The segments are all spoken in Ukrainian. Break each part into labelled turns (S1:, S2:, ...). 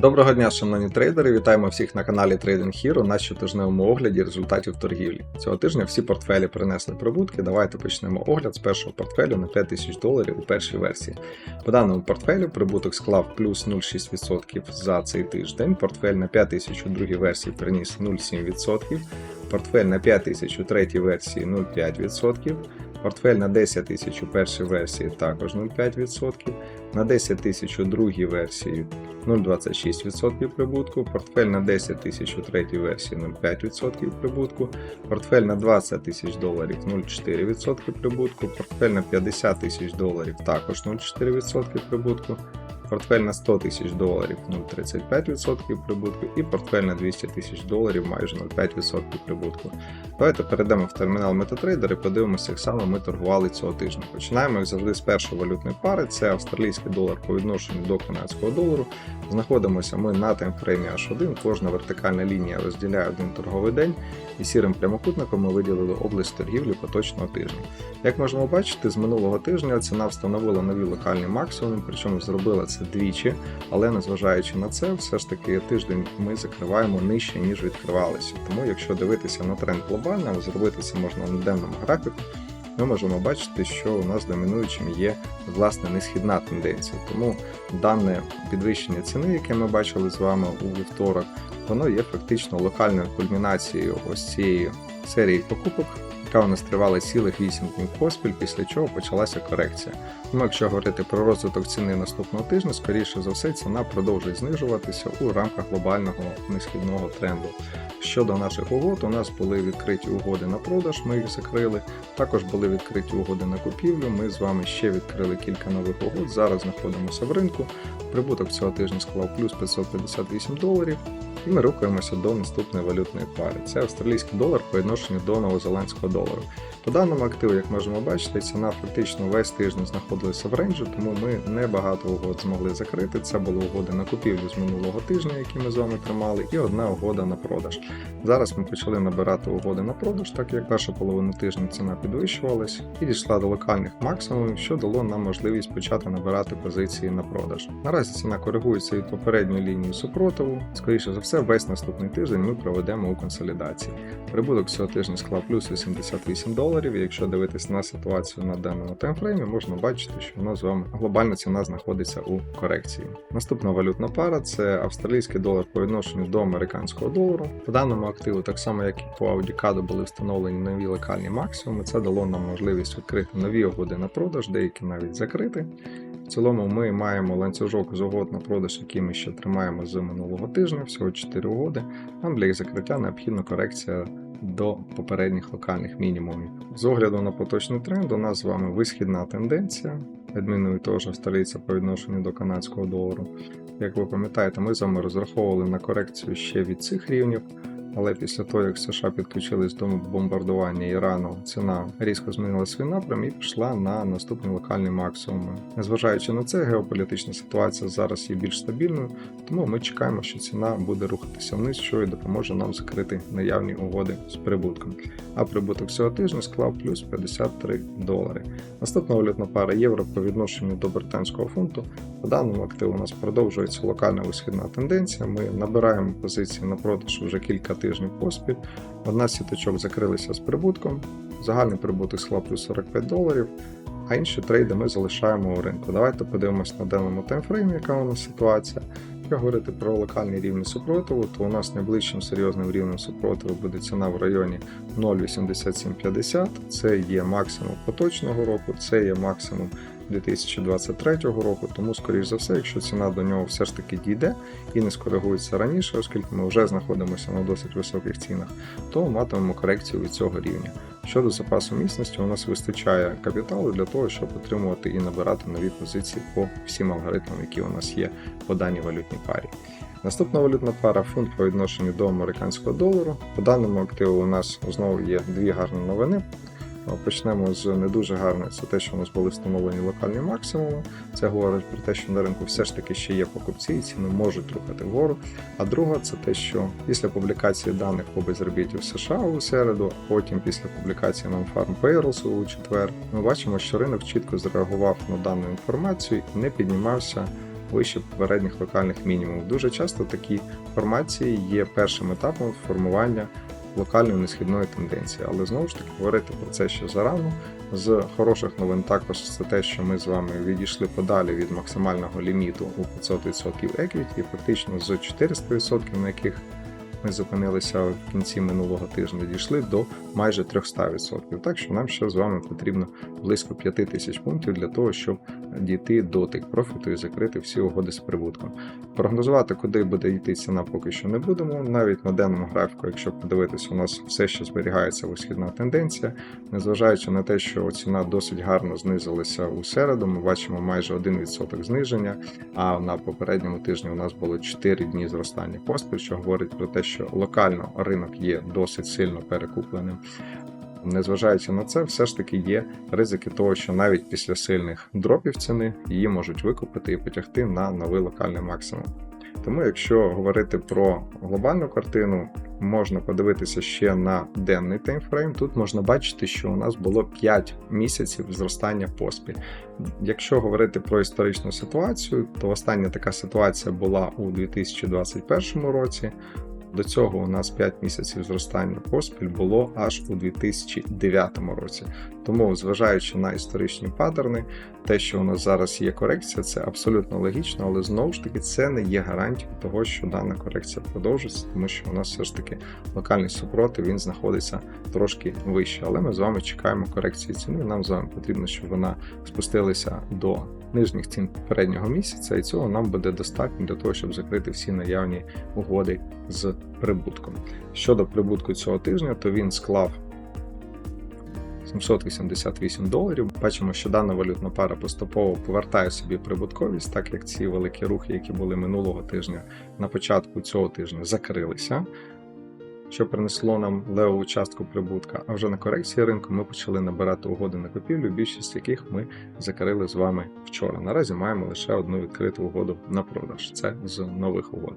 S1: Доброго дня, шановні трейдери! Вітаємо всіх на каналі Trading Hero на щотижневому огляді результатів торгівлі. Цього тижня всі портфелі принесли прибутки. Давайте почнемо огляд з першого портфелю на 5000 доларів у першій версії. По даному портфелю прибуток склав плюс 0,6% за цей тиждень. Портфель на 5000 у другій версії приніс 0,7%. Портфель на 5000 у третій версії 0,5%. Портфель на 10 тисяч у першій версії також 0,5%. На 10 тисяч у другій версії 0,26% прибутку, портфель на 10 тисяч у третій версії 0,5% прибутку, портфель на 20 тисяч доларів 0,4% прибутку, портфель на 50 тисяч доларів також 0,4% прибутку, портфель на 100 тисяч доларів 0,35% прибутку і портфель на 200 тисяч доларів майже 0,5% прибутку. Давайте перейдемо в термінал MetaTrader і подивимося, як саме ми торгували цього тижня. Починаємо, як завжди, з першої валютної пари, це австралійський долар по відношенню до канадського долару. Знаходимося ми на таймфреймі H1, кожна вертикальна лінія розділяє один торговий день, і сірим прямокутником ми виділили область торгівлі поточного тижня. Як можемо бачити, з минулого тижня ціна встановила нові локальні максимуми, причому зробила це двічі, але незважаючи на це, все ж таки тиждень ми закриваємо нижче, ніж відкривалися. Тому, якщо дивитися на тренд глобально, зробити це можна на денному графіку, ми можемо бачити, що у нас домінуючим є власне несхідна тенденція. Тому дане підвищення ціни, яке ми бачили з вами у вівторок, воно є фактично локальною кульмінацією ось цієї серії покупок, яка у нас тривала цілих 8 днів поспіль, після чого почалася корекція. Тому, якщо говорити про розвиток ціни наступного тижня, скоріше за все, ціна продовжить знижуватися у рамках глобального несхідного тренду. Щодо наших угод, у нас були відкриті угоди на продаж, ми їх закрили. Також були відкриті угоди на купівлю. Ми з вами ще відкрили кілька нових угод. Зараз знаходимося в ринку. Прибуток цього тижня склав плюс 558 доларів. І ми рухаємося до наступної валютної пари. Це австралійський долар по відношенню до новозеландського долару. По даному активу, як можемо бачити, ціна фактично весь тиждень знаходилася в рейнджі, тому ми небагато угод змогли закрити. Це були угоди на купівлю з минулого тижня, які ми з вами тримали, і одна угода на продаж. Зараз ми почали набирати угоди на продаж, так як першу половину тижня ціна підвищувалась і дійшла до локальних максимумів, що дало нам можливість почати набирати позиції на продаж. Наразі ціна коригується від попередньої лінії супротиву. Скоріше за все, весь наступний тиждень ми проведемо у консолідації. Прибуток цього тижня склав плюс 88 доларів. І якщо дивитись на ситуацію на даному таймфреймі, можна бачити, що нас з вами глобальна ціна знаходиться у корекції. Наступна валютна пара це австралійський долар по відношенню до американського долару. По даному активу, так само як і по Аудікаду, були встановлені нові локальні максимуми. Це дало нам можливість відкрити нові угоди на продаж, деякі навіть закрити. Цілому ми маємо ланцюжок з угод на продаж, який ми ще тримаємо з минулого тижня, всього 4 угоди. Нам для їх закриття необхідна корекція до попередніх локальних мінімумів. З огляду на поточний тренд, у нас з вами висхідна тенденція, відміною того ж австралійця по відношенню до канадського долару. Як ви пам'ятаєте, ми з вами розраховували на корекцію ще від цих рівнів. Але після того, як США підключились до бомбардування Ірану, ціна різко змінила свій напрям і пішла на наступні локальні максимуми. Незважаючи на це, геополітична ситуація зараз є більш стабільною, тому ми чекаємо, що ціна буде рухатися вниз, що і допоможе нам закрити наявні угоди з прибутком. А прибуток цього тижня склав плюс 53 долари. Наступна валютна пара євро по відношенню до британського фунту. По даному активу у нас продовжується локальна висхідна тенденція. Ми набираємо позиції на продаж вже кілька тижнів поспіль. Одна з сіточок закрилися з прибутком. Загальний прибуток склав плюс 45 доларів, а інші трейди ми залишаємо у ринку. Давайте подивимось на даному таймфреймі, яка у нас ситуація. Якщо говорити про локальні рівні супротиву, то у нас найближчим серйозним рівнем супротиву буде ціна в районі 0,8750. Це є максимум поточного року, це є максимум 2023 року, тому, скоріш за все, якщо ціна до нього все ж таки дійде і не скоригується раніше, оскільки ми вже знаходимося на досить високих цінах, то матимемо корекцію від цього рівня. Щодо запасу міцності, у нас вистачає капіталу для того, щоб отримувати і набирати нові позиції по всім алгоритмам, які у нас є по даній валютній парі. Наступна валютна пара фунт по відношенню до американського долару. По даному активу у нас знову є дві гарні новини. Почнемо з не дуже гарної, це те, що у нас були встановлені локальні максимуми. Це говорить про те, що на ринку все ж таки ще є покупці, і ціни можуть рухати вгору. А друга це те, що після публікації даних по безробіттю в США у середу, потім після публікації Non-Farm Payrolls у четвер, ми бачимо, що ринок чітко зреагував на дану інформацію і не піднімався вище попередніх локальних мінімумів. Дуже часто такі формації є першим етапом формування локальної несхідної тенденції. Але знову ж таки говорити про це ще зарано. З хороших новин також це те, що ми з вами відійшли подалі від максимального ліміту у 500% еквіті, фактично з 400%, на яких ми зупинилися в кінці минулого тижня, дійшли до майже 300%. Так що нам ще з вами потрібно близько 5 тисяч пунктів для того, щоб дійти до тих профіту і закрити всі угоди з прибутком. Прогнозувати, куди буде йти ціна, поки що не будемо. Навіть на денному графіку, якщо подивитися, у нас все ще зберігається висхідна тенденція, незважаючи на те, що ціна досить гарно знизилася у середу, ми бачимо майже 1% зниження. А на попередньому тижні у нас було 4 дні зростання поспіль, що говорить про те, що локально ринок є досить сильно перекупленим. Незважаючи на це, все ж таки є ризики того, що навіть після сильних дропів ціни її можуть викупити і потягти на новий локальний максимум. Тому, якщо говорити про глобальну картину, можна подивитися ще на денний таймфрейм. Тут можна бачити, що у нас було 5 місяців зростання поспіль. Якщо говорити про історичну ситуацію, то остання така ситуація була у 2021 році. До цього у нас 5 місяців зростання поспіль було аж у 2009 році. Тому, зважаючи на історичні паттерни, те, що у нас зараз є корекція, це абсолютно логічно, але знову ж таки це не є гарантією того, що дана корекція продовжиться, тому що у нас все ж таки локальний супротив він знаходиться трошки вище. Але ми з вами чекаємо корекції ціни. Нам з вами потрібно, щоб вона спустилася до нижніх цін попереднього місяця, і цього нам буде достатньо для того, щоб закрити всі наявні угоди з прибутком. Щодо прибутку цього тижня, то він склав 788 доларів. Бачимо, що дана валютна пара поступово повертає собі прибутковість, так як ці великі рухи, які були минулого тижня на початку цього тижня, закрилися. Що принесло нам левову частку прибутка. А вже на корекції ринку ми почали набирати угоди на купівлю, більшість яких ми закрили з вами вчора. Наразі маємо лише одну відкриту угоду на продаж. Це з нових угод.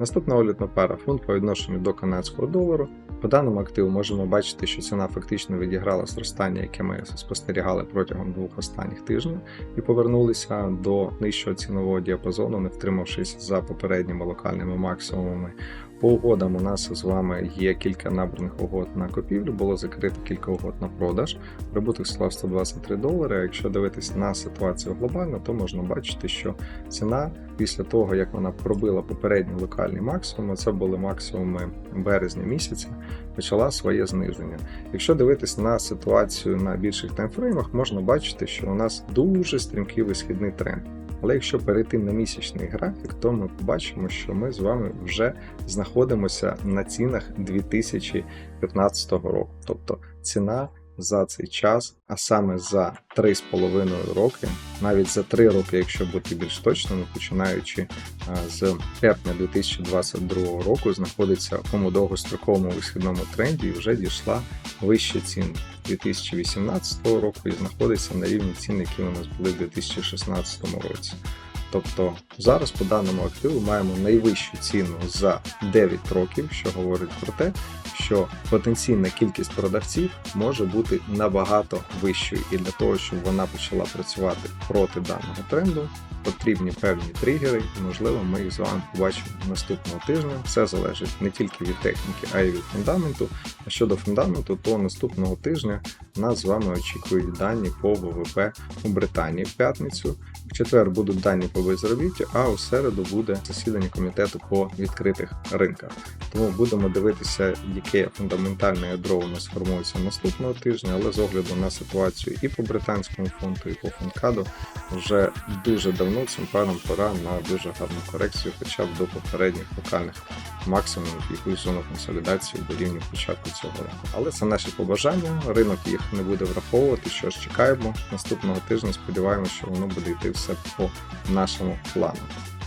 S1: Наступна валютна пара фунт по відношенню до канадського долару. По даному активу можемо бачити, що ціна фактично відіграла зростання, яке ми спостерігали протягом двох останніх тижнів, і повернулися до нижчого цінового діапазону, не втримавшись за попередніми локальними максимумами. По угодам у нас з вами є кілька набраних угод на купівлю, було закрито кілька угод на продаж. Прибуток склав 123 долари. Якщо дивитись на ситуацію глобально, то можна бачити, що ціна після того, як вона пробила попередній локальний максимум, це були максимуми березня місяця, почала своє зниження. Якщо дивитись на ситуацію на більших таймфреймах, можна бачити, що у нас дуже стрімкий висхідний тренд. Але якщо перейти на місячний графік, то ми побачимо, що ми з вами вже знаходимося на цінах 2015 року. Тобто ціна за цей час, а саме за 3,5 роки, навіть за 3 роки, якщо бути більш точними, починаючи з серпня 2022 року, знаходиться в тому довгостроковому висхідному тренді і вже дійшла вище цін 2018 року і знаходиться на рівні цін, які у нас були в 2016 році. Тобто зараз по даному активу маємо найвищу ціну за 9 років, що говорить про те, що потенційна кількість продавців може бути набагато вищою, і для того, щоб вона почала працювати проти даного тренду, потрібні певні тригери, і можливо ми їх з вами побачимо наступного тижня. Все залежить не тільки від техніки, а й від фундаменту. А щодо фундаменту, то наступного тижня нас з вами очікують дані по ВВП у Британії в п'ятницю. В четвер будуть дані по безробіттю, а у середу буде засідання комітету по відкритих ринках. Тому будемо дивитися, яке фундаментальне ядро у нас формується наступного тижня, але з огляду на ситуацію і по британському фунту, і по функаду вже дуже давно цим парам пора на дуже гарну корекцію, хоча б до попередніх локальних максимумів якусь зону консолідації до рівня початку цього року. Але це наші побажання. Ринок їх не буде враховувати. Що ж чекаємо наступного тижня. Сподіваємося, що воно буде йти все по нашому плану.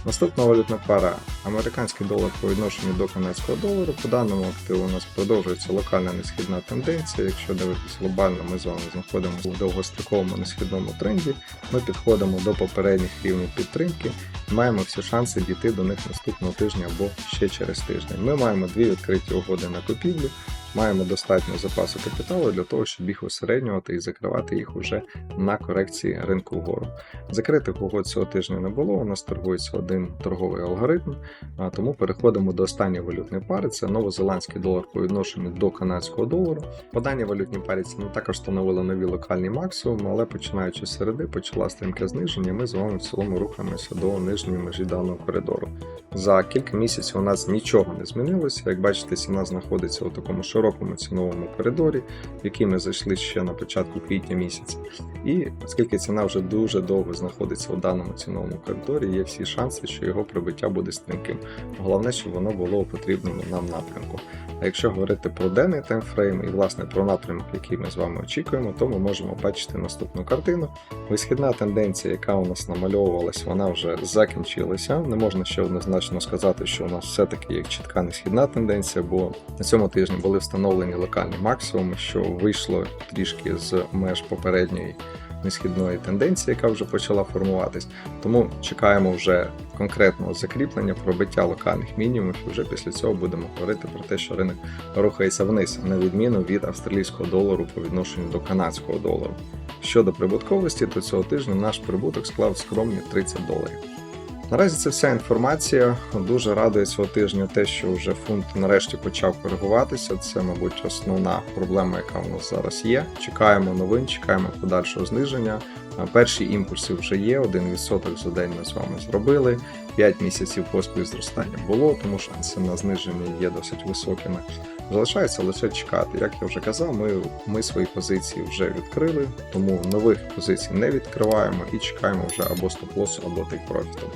S1: Наступна валютна пара американський долар по відношенню до канадського долару. По даному активу у нас продовжується локальна несхідна тенденція. Якщо дивитися глобально, ми з вами знаходимося в довгостроковому несхідному тренді. Ми підходимо до попередніх рівнів підтримки і маємо всі шанси дійти до них наступного тижня або ще через тиждень. Ми маємо дві відкриті угоди на купівлю. Маємо достатньо запасу капіталу для того, щоб їх усереднювати і закривати їх уже на корекції ринку вгору. Закритих угод цього тижня не було. У нас торгується один торговий алгоритм, тому переходимо до останньої валютної пари. Це новозеландський долар по відношенню до канадського долару. По даній валютній парі ціни також встановили нові локальні максимуми, але починаючи з середи почала стрімке зниження. Ми з вами в цілому рухаємося до нижньої межі даного коридору. За кілька місяців у нас нічого не змінилося. Як бачите, ціна знаходиться у такому широкому ціновому коридорі, в який ми зайшли ще на початку квітня місяця. І оскільки ціна вже дуже довго знаходиться у даному ціновому коридорі, є всі шанси, що його прибиття буде стрімким. Головне, щоб воно було у потрібному нам напрямку. А якщо говорити про денний таймфрейм і власне про напрямок, який ми з вами очікуємо, то ми можемо бачити наступну картину. Висхідна тенденція, яка у нас намальовувалась, вона вже закінчилася. Не можна ще однозначно сказати, що у нас все-таки є чітка несхідна тенденція, бо на цьому тижні були встановлені локальні максимуми, що вийшло трішки з меж попередньої несхідної тенденції, яка вже почала формуватись. Тому чекаємо вже конкретного закріплення, пробиття локальних мінімумів, і вже після цього будемо говорити про те, що ринок рухається вниз, на відміну від австралійського долару по відношенню до канадського долару. Щодо прибутковості, то цього тижня наш прибуток склав скромні 30 доларів. Наразі це вся інформація. Дуже радує цього тижня те, що вже фунт нарешті почав коригуватися. Це, мабуть, основна проблема, яка у нас зараз є. Чекаємо новин, чекаємо подальшого зниження. Перші імпульси вже є. 1% за день ми з вами зробили. 5 місяців поспіль зростання було, тому шанси на зниження є досить високими. Залишається лише чекати. Як я вже казав, ми, ми свої позиції вже відкрили, тому нових позицій не відкриваємо і чекаємо вже або стоп-лосу, або тейк-профіту.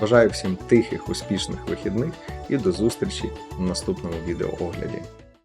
S1: Бажаю всім тихих, успішних вихідних і до зустрічі в наступному відеоогляді.